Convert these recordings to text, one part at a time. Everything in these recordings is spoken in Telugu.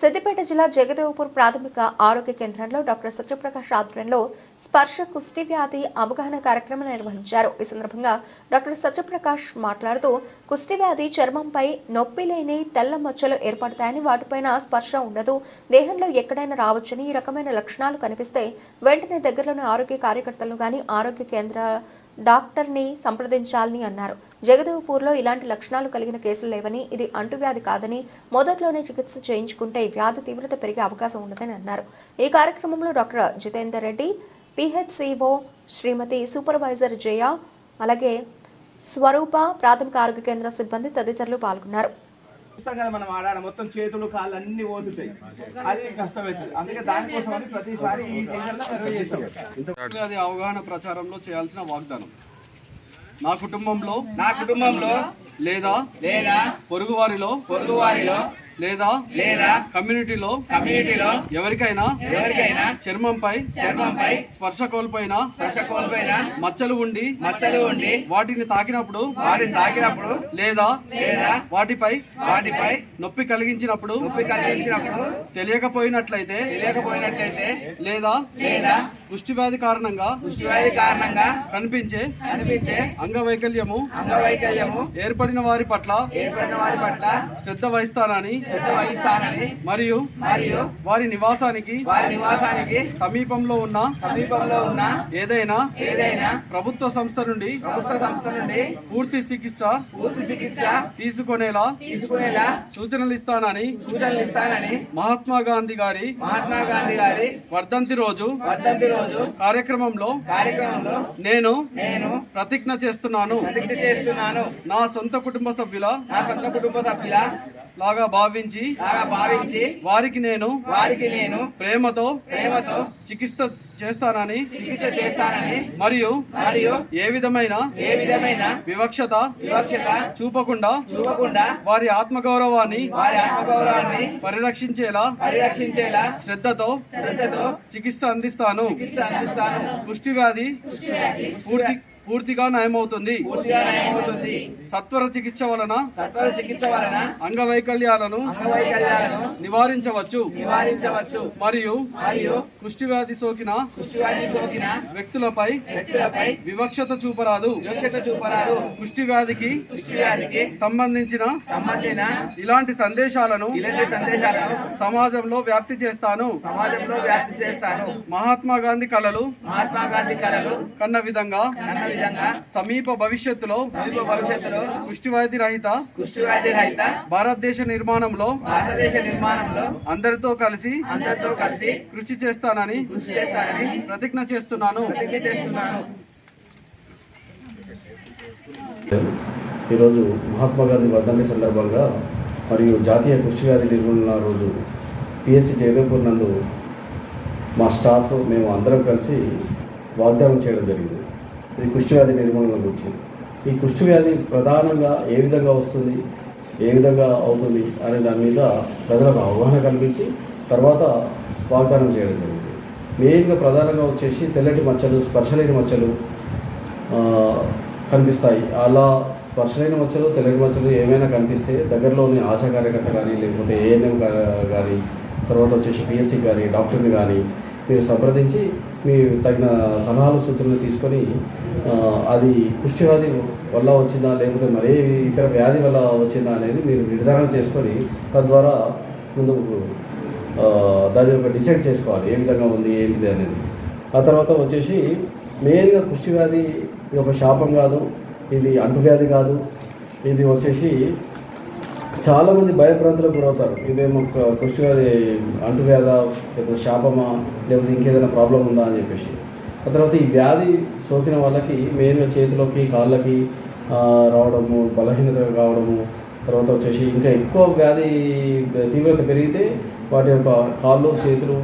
సిద్దిపేట జిల్లా జగదేవ్పూర్ ప్రాథమిక ఆరోగ్య కేంద్రంలో డాక్టర్ సత్యప్రకాష్ ఆధ్వర్యంలో స్పర్శ కుష్టి వ్యాధి అవగాహన కార్యక్రమం నిర్వహించారు. ఈ సందర్భంగా డాక్టర్ సత్యప్రకాష్ మాట్లాడుతూ కుష్టి వ్యాధి చర్మంపై నొప్పి లేని తెల్ల మచ్చలు ఏర్పడతాయని వాటిపైన స్పర్శ ఉండదు. దేహంలో ఎక్కడైనా రావచ్చని ఈ రకమైన లక్షణాలు కనిపిస్తే వెంటనే దగ్గరలోని ఆరోగ్య కార్యకర్తలను గాని ఆరోగ్య కేంద్ర డాక్టర్ని సంప్రదించాలని అన్నారు. జగదేవ్పూర్లో ఇలాంటి లక్షణాలు కలిగిన కేసులు లేవని ఇది అంటువ్యాధి కాదని మొదట్లోనే చికిత్స చేయించుకుంటే ఈ వ్యాధి తీవ్రత పెరిగే అవకాశం ఉండదని అన్నారు. ఈ కార్యక్రమంలో doctor Jitender Reddy PHCO Shrimati supervisor Jaya అలాగే స్వరూప ప్రాథమిక ఆరోగ్య కేంద్ర సిబ్బంది తదితరులు పాల్గొన్నారు. మొత్తం కదా మనం ఆడాడ మొత్తం చేతులు కాళ్ళు అన్ని పోతుంటాయి. అది కష్టమవుతుంది అందుకే దానికోసం అని ప్రతిసారి ఈ కేంద్రంలో నిర్వహిస్తాం అది అవగాహన ప్రచారంలో చేయాల్సిన వాగ్దానం. నా కుటుంబంలో నా కుటుంబంలో లేదా లేదా పొరుగు వారిలో పొరుగు వారిలో లేదా లేదా కమ్యూనిటీలో కమ్యూనిటీలో ఎవరికైనా ఎవరికైనా చర్మంపై చర్మంపై స్పర్శ కోల్పోయిన స్పర్శ కోల్పోయిన మచ్చలు ఉండి మచ్చలు ఉండి వాటిని తాకినప్పుడు వాటిని తాకినప్పుడు లేదా లేదా వాటిపై వాటిపై నొప్పి కలిగించినప్పుడు నొప్పి కలిగించినప్పుడు తెలియకపోయినట్లయితే తెలియకపోయినట్లయితే లేదా లేదా వ్యాధి కారణంగా దృష్టివ్యాధి కారణంగా కనిపించే కనిపించే అంగవైకల్యము అంగవైకల్యము ఏర్పడిన వారి పట్ల ఏర్పడిన వారి పట్ల శ్రద్ధ వహిస్తానని శ్రద్ధ వహిస్తానని మరియు మరియు వారి నివాసానికి వారి నివాసానికి సమీపంలో ఉన్న సమీపంలో ఉన్న ఏదైనా ఏదైనా ప్రభుత్వ సంస్థ నుండి ప్రభుత్వ సంస్థ నుండి పూర్తి చికిత్స పూర్తి చికిత్స తీసుకునేలా తీసుకునేలా సూచనలు ఇస్తానని సూచనలు ఇస్తానని మహాత్మా గాంధీ గారి మహాత్మా గాంధీ గారి వర్ధంతి రోజు వర్ధంతి రోజు కార్యక్రమంలో కార్యక్రమంలో నేను నేను ప్రతిజ్ఞ చేస్తున్నాను. ప్రతిజ్ఞ చేస్తున్నాను. నా సొంత కుటుంబ సభ్యుల నా సొంత కుటుంబ సభ్యుల లాగా భావించి లాగా భావించి వారికి నేను వారికి నేను ప్రేమతో ప్రేమతో చికిత్స చేస్తానని చికిత్స చేస్తానని మరియు మరియు ఏ విధమైన ఏ విధమైన వివక్షత వివక్షత చూపకుండా చూపకుండా వారి ఆత్మగౌరవాన్ని వారి ఆత్మగౌరవాన్ని పరిరక్షించేలా పరిరక్షించేలా శ్రద్ధతో శ్రద్ధతో చికిత్స అందిస్తాను. చికిత్స అందిస్తాను. పుష్టి వ్యాధి పూర్తి పూర్తిగా నయమవుతుంది. సత్వర చికిత్స వలన సత్వర చికిత్స వలన అంగవైకల్యాలను నివారించవచ్చు. నివారించవచ్చు. మరియు మరియు కుష్టి వ్యాధి సోకిన కుష్టివ్యాధి సోకిన వ్యక్తులపై వ్యక్తులపై వివక్షత చూపరాదు. వివక్షత చూపరాదు. కుష్టి వ్యాధికి కుష్టివ్యాధికి సంబంధించిన సంబంధించిన ఇలాంటి సందేశాలను ఇలాంటి సందేశాలను సమాజంలో వ్యాప్తి చేస్తాను. సమాజంలో వ్యాప్తి చేస్తాను. మహాత్మా గాంధీ కళలు మహాత్మా గాంధీ కళలు కన్న విధంగా విధంగా సమీప భవిష్యత్తులో సమీప భవిష్యత్తులో కుష్టి వ్యాధి రహిత కుష్టివ్యాధి రహిత భారతదేశ నిర్మాణంలో భారతదేశ నిర్మాణంలో అందరితో కలిసి అందరితో కలిసి కృషి చేస్తానని కృషి చేస్తానని ప్రతిజ్ఞ చేస్తున్నాను. ప్రతిజ్ఞ చేస్తున్నాను. ఈరోజు మహాత్మా గాంధీ వర్ధంతి సందర్భంగా మరియు జాతీయ కుష్టి వ్యాధి నిర్మూలన రోజు పిఎస్సి జగదేవ్పూర్ నందు మా స్టాఫ్ మేము అందరం కలిసి వాగ్దానం చేయడం జరిగింది. ఇది కుష్టి వ్యాధి నిర్మూలన గురించి ఈ కుష్ఠవ్యాధి ప్రధానంగా ఏ విధంగా వస్తుంది ఏ విధంగా అవుతుంది అనే దాని మీద ప్రజలకు అవగాహన కల్పించి తర్వాత వాగ్దానం చేయడం జరిగింది. మెయిన్గా ప్రధానంగా వచ్చేసి తెల్లటి మచ్చలు స్పర్శలేని మచ్చలు కనిపిస్తాయి. అలా స్పర్శలైన మచ్చలు తెల్లటి మచ్చలు ఏమైనా కనిపిస్తే దగ్గరలోని ఆశా కార్యకర్త కానీ లేకపోతే ఏఎన్ఎం కానీ తర్వాత వచ్చేసి పిఎస్సి కానీ డాక్టర్ని కానీ మీరు సంప్రదించి మీ తగిన సలహాలు సూచనలు తీసుకొని అది కుష్టి వ్యాధి వల్ల వచ్చిందా లేకపోతే మరే ఇతర వ్యాధి వల్ల వచ్చిందా అనేది మీరు నిర్ధారణ చేసుకొని తద్వారా ముందుకు దాని యొక్క డిసైడ్ చేసుకోవాలి ఏ విధంగా ఉంది ఏంటిది అనేది. ఆ తర్వాత వచ్చేసి మెయిన్గా కుష్టి వ్యాధి ఇది ఒక శాపం కాదు ఇది అంటువ్యాధి కాదు ఇది వచ్చేసి చాలామంది భయభ్రాంతులకు గురవుతారు. ఇదేమో ఒక కుష్టి అంటువ్యాధ లేకపోతే శాపమా లేకపోతే ఇంకేదైనా ప్రాబ్లం ఉందా అని చెప్పేసి. ఆ తర్వాత ఈ వ్యాధి సోకిన వాళ్ళకి మెయిన్గా చేతిలోకి కాళ్ళకి రావడము బలహీనత కావడము తర్వాత వచ్చేసి ఇంకా ఎక్కువ వ్యాధి తీవ్రత పెరిగితే వాటి యొక్క కాళ్ళు చేతులు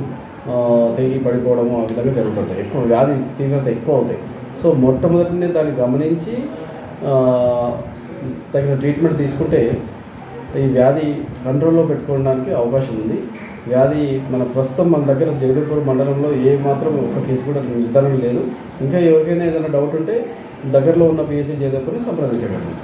తెగి పడిపోవడము ఆ విధంగా జరుగుతుంటాయి. ఎక్కువ వ్యాధి తీవ్రత ఎక్కువ అవుతాయి. సో మొట్టమొదటినే దాన్ని గమనించి తగిన ట్రీట్మెంట్ తీసుకుంటే ఈ వ్యాధి కంట్రోల్లో పెట్టుకోవడానికి అవకాశం ఉంది. వ్యాధి మన ప్రస్తుతం మన దగ్గర జగదీపూర్ మండలంలో ఏ మాత్రం ఒక కేసు కూడా నిర్ధారణ లేదు. ఇంకా ఎవరికైనా ఏదైనా డౌట్ ఉంటే దగ్గరలో ఉన్న పిఎస్సీ జగదీపూర్ని సంప్రదించగలరు.